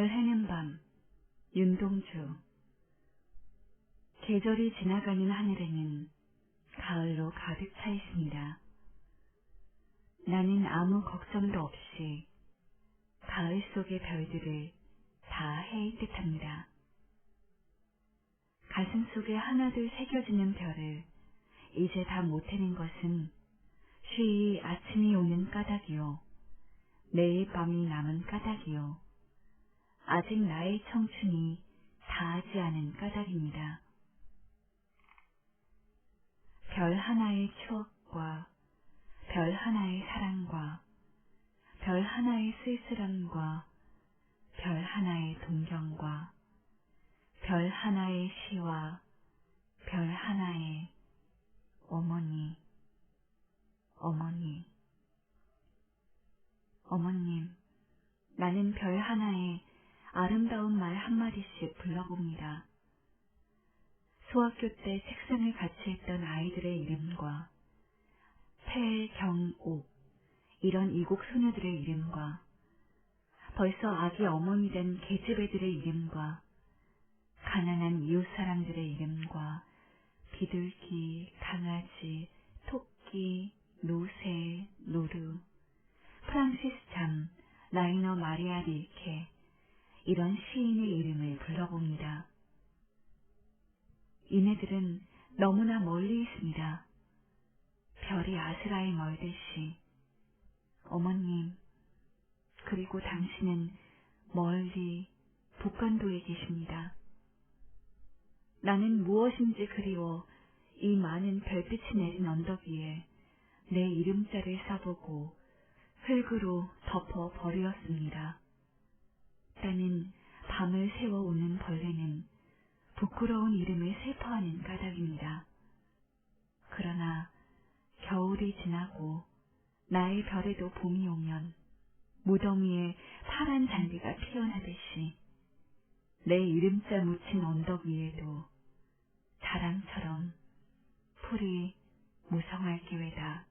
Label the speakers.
Speaker 1: 별 해는 밤 윤동주 계절이 지나가는 하늘에는 가을로 가득 차 있습니다. 나는 아무 걱정도 없이 가을 속의 별들을 다 해일 듯합니다. 가슴 속에 하나둘 새겨지는 별을 이제 다 못해낸 것은 쉬이 아침이 오는 까닭이요. 내일 밤이 남은 까닭이요. 아직 나의 청춘이 다하지 않은 까닭입니다. 별 하나의 추억과 별 하나의 사랑과 별 하나의 쓸쓸함과 별 하나의 동경과 별 하나의 시와 별 하나의 어머니, 어머니, 어머님, 나는 별 하나에 아름다운 말 한마디씩 불러봅니다. 소학교 때 책상을 같이 했던 아이들의 이름과 태경옥 이런 이국 소녀들의 이름과 벌써 아기 어머니 된 계집애들의 이름과 가난한 이웃 사람들의 이름과 비둘기, 강아지, 토끼, 노새, 노루, 프랑시스 잠, 라이너 마리아 릴케 이런 시인의 이름을 불러봅니다. 이네들은 너무나 멀리 있습니다. 별이 아스라에 멀듯이 어머님 그리고 당신은 멀리 북간도에 계십니다. 나는 무엇인지 그리워 이 많은 별빛이 내린 언덕 위에 내 이름자를 써보고 흙으로 덮어 버리었습니다. 나는 밤을 새워 오는 벌레는 부끄러운 이름을 슬퍼하는 까닭입니다. 그러나 겨울이 지나고 나의 별에도 봄이 오면 무덤 위에 파란 잔디가 피어나듯이 내 이름자 묻힌 언덕 위에도 자랑처럼 풀이 무성할 기회다.